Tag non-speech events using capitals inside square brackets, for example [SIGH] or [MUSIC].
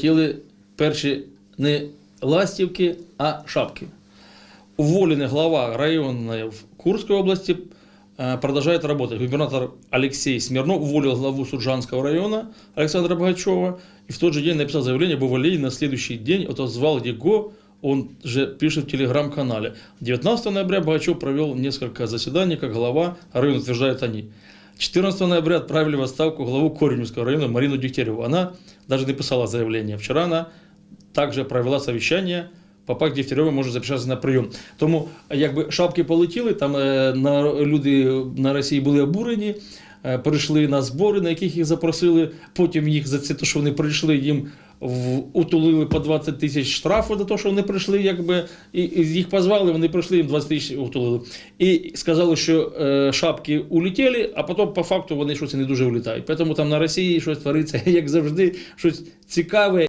Хотіли перші не ластівки, а шапки. Уволенный глава района в Курской области э, продолжает работать. Губернатор Алексей Смирнов уволил главу Суджанского района Александра Богачева и в тот же день написал заявление об увольнении. На следующий день отозвал его, он же пишет в телеграм-канале. 19 ноября Богачев провел несколько заседаний как глава района, утверждают они. 14 ноября отправили в отставку главу Кореневского района Марину Дегтяреву. Она даже написала заявление. Вчера она также провела совещание. Папа Дегтярьова може записатися на прийом. Тому якби шапки полетіли, там е, на, люди на Росії були обурені, е, прийшли на збори, на яких їх запросили. Потім їх за це, те, що вони прийшли, їм в, утулили по 20 тисяч штрафу за те, що вони прийшли, якби, і, і їх позвали, вони прийшли, їм 20 тисяч утулили. І сказали, що е, шапки улетіли, а потім по факту вони щось не дуже улітають. Тому там на Росії щось твориться, [LAUGHS] як завжди, щось цікаве.